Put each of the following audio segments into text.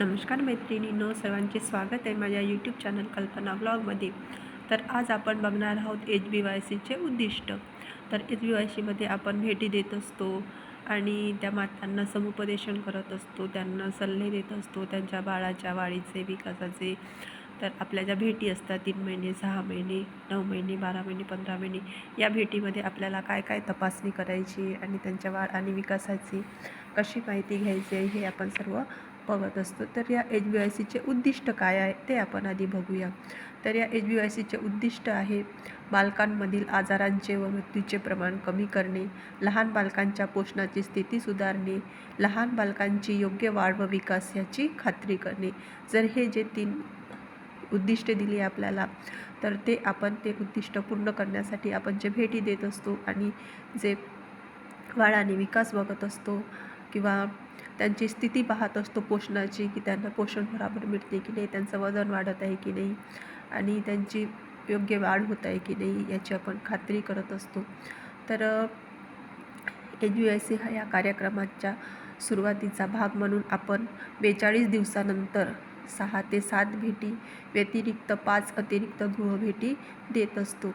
नमस्कार मैत्रिणींनो सर्वांचे स्वागत आहे माझ्या यूट्यूब चॅनल कल्पना ब्लॉगमध्ये तर आज आपण बघणार आहोत एच बी वाय सीचे उद्दिष्ट. तर एच बी वाय सीमध्ये आपण भेटी देत असतो आणि त्या मातांना समुपदेशन करत असतो त्यांना सल्ले देत असतो त्यांच्या बाळाच्या वाढीचे विकासाचे. तर आपल्या ज्या भेटी असतात तीन महिने सहा महिने नऊ महिने बारा महिने पंधरा महिने या भेटीमध्ये आपल्याला काय काय तपासणी करायची आणि त्यांच्या वाढ आणि विकासाची कशी माहिती घ्यायची आहे हे आपण सर्व बघत असतो. तर या एच बी आय सीचे उद्दिष्ट काय आहे ते आपण आधी बघूया. तर या एच बी आय सीचे उद्दिष्ट आहे बालकांमधील आजारांचे व मृत्यूचे प्रमाण कमी करणे लहान बालकांच्या पोषणाची स्थिती सुधारणे लहान बालकांची योग्य वाढ व विकास याची खात्री करणे. जर हे जे तीन उद्दिष्ट दिली आपल्याला तर ते आपण ते उद्दिष्ट पूर्ण करण्यासाठी आपण जे भेटी देत असतो आणि जे वाढ आणि विकास बघत असतो किंवा त्यांची स्थिती पाहत असतो पोषणाची की त्यांना पोषण बरोबर मिळते की नाही त्यांचं वजन वाढत आहे की नाही आणि त्यांची योग्य वाढ होत आहे की नाही याची आपण खात्री करत असतो. तर एच यू आय सी हा या कार्यक्रमाच्या सुरुवातीचा भाग म्हणून आपण बेचाळीस दिवसानंतर सहा ते सात भेटी व्यतिरिक्त पाच अतिरिक्त गृहभेटी देत असतो.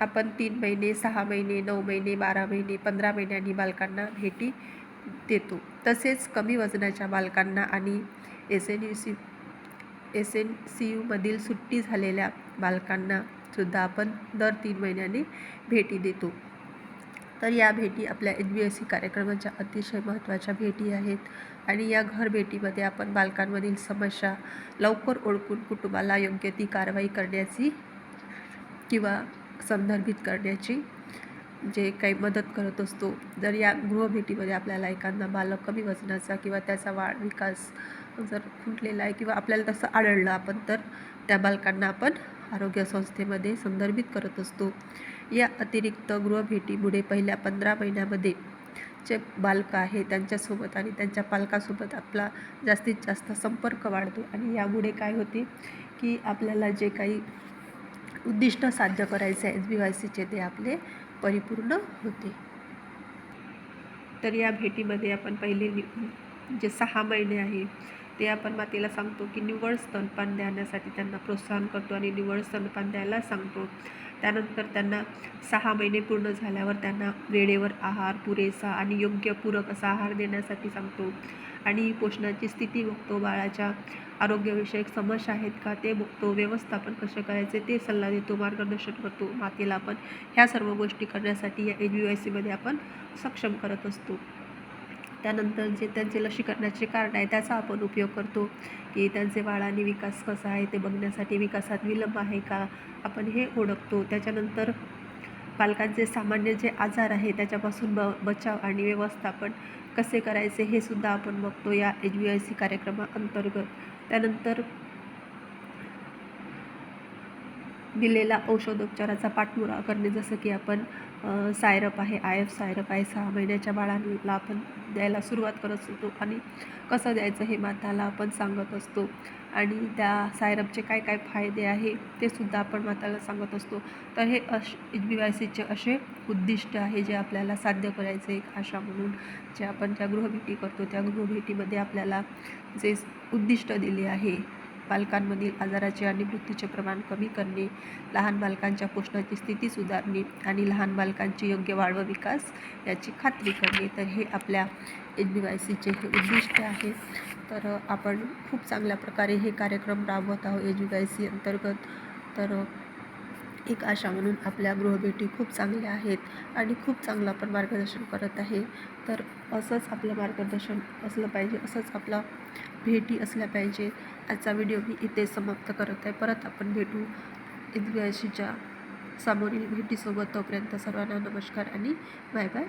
आपण तीन महिने सहा महिने नऊ महिने बारा महिने पंधरा महिन्यांनी बालकांना भेटी देतो. तसेच कमी वजनाच्या बालकांना आणि S N U C S N C यूमधील सुट्टी झालेल्या बालकांना सुद्धा आपण दर तीन महिन्यांनी भेटी देतो. तर या भेटी आपल्या एन बी एस सी कार्यक्रमाच्या अतिशय महत्त्वाच्या भेटी आहेत आणि या घर भेटीमध्ये आपण बालकांमधील समस्या लवकर ओळखून कुटुंबाला योग्य ती कारवाई करण्याची किंवा संदर्भित करण्याची जे काही मदत करत असतो. जर या गृहभेटीमध्ये आपल्याला एखादा बालक कमी वजनाचा किंवा त्याचा वाढ विकास जर खुंटलेला आहे किंवा आपल्याला तसं आढळलं आपण तर त्या बालकांना आपण आरोग्य संस्थेमध्ये संदर्भित करत असतो. या अतिरिक्त गृहभेटीमुळे पहिल्या पंधरा महिन्यामध्ये जे बालकं आहे त्यांच्यासोबत आणि त्यांच्या पालकासोबत आपला जास्तीत जास्त संपर्क वाढतो. आणि यामुळे काय होते की आपल्याला जे काही उद्दिष्ट साध्य करायचे एस बी वाय सीचे ते आपले परिपूर्ण होते. तर या भेटीमध्ये आपण पहिले जे सहा महिने आहे ते आपण मातेला सांगतो की निवळ स्तनपान देण्यासाठी त्यांना प्रोत्साहन करतो आणि निवळ स्तनपान द्यायला सांगतो. त्यानंतर त्यांना सहा महिने पूर्ण झाल्यावर त्यांना वेळेवर आहार पुरेसा आणि योग्य पूरक असा आहार देण्यासाठी सांगतो. आणि पोषणाची स्थिती बघतो. बाळाच्या आरोग्यविषयक समस्या आहेत का ते बघतो. व्यवस्थापन कसे करायचे ते सल्ला देतो. मार्गदर्शन करतो. मातेला आपण ह्या सर्व गोष्टी करण्यासाठी या एच बी वाय सीमध्ये आपण सक्षम करत असतो. त्यानंतर जे त्यांचे लसीकरणाचे कार्ड आहे त्याचा आपण उपयोग करतो की त्यांचे वाढ आणि विकास कसा आहे ते बघण्यासाठी विकासात विलंब आहे का आपण हे ओळखतो. त्याच्यानंतर पालकांचे सामान्य जे आजार आहे त्याच्यापासून ब बचाव आणि व्यवस्थापन कसे करायचे हे सुद्धा आपण बघतो या एच बी आय सी कार्यक्रमाअंतर्गत त्यानंतर दिलेला औषधोपचाराचा पाठपुरा करणे जसं की आपण सायरप आहे आय एफ सायरप आहे सहा महिन्याच्या बाळांना आपण द्यायला सुरुवात करत असतो आणि कसं द्यायचं हे माताला आपण सांगत असतो. आणि त्या सायरपचे काय काय फायदे आहे ते सुद्धा आपण माताला सांगत असतो. तर हे अश एच बी वाय सीचे असे उद्दिष्ट आहे जे आपल्याला साध्य करायचे एक आशा म्हणून जे आपण ज्या गृहभेटी करतो त्या गृहभेटीमध्ये आपल्याला जे उद्दिष्ट दिले आहे बालकांमधील आजाराचे आणि मृत्यूचे प्रमाण कमी करणे लहान बालकांच्या पोषणाची स्थिती सुधारणे आणि लहान बालकांची योग्य वाढ व विकास याची खात्री करणे तर हे आपल्या एच बी वाय सीचे हे उद्दिष्ट आहे. तर आपण खूप चांगल्या प्रकारे हे कार्यक्रम राबवत आहोत एच बी वाय सी अंतर्गत. तर एक आशा म्हणून आपल्या गृहभेटी खूप चांगल्या आहेत आणि खूप चांगलं आपण मार्गदर्शन करत आहे. तर असंच आपलं मार्गदर्शन असलं पाहिजे असंच आपला भेटी असल्या पाहिजे. आजचा व्हिडिओ मी इथे समाप्त करत आहे. परत आपण भेटू इंद्रियाशीच्या सामोरील भेटीसोबत. तोपर्यंत सर्वांना नमस्कार आणि बाय बाय.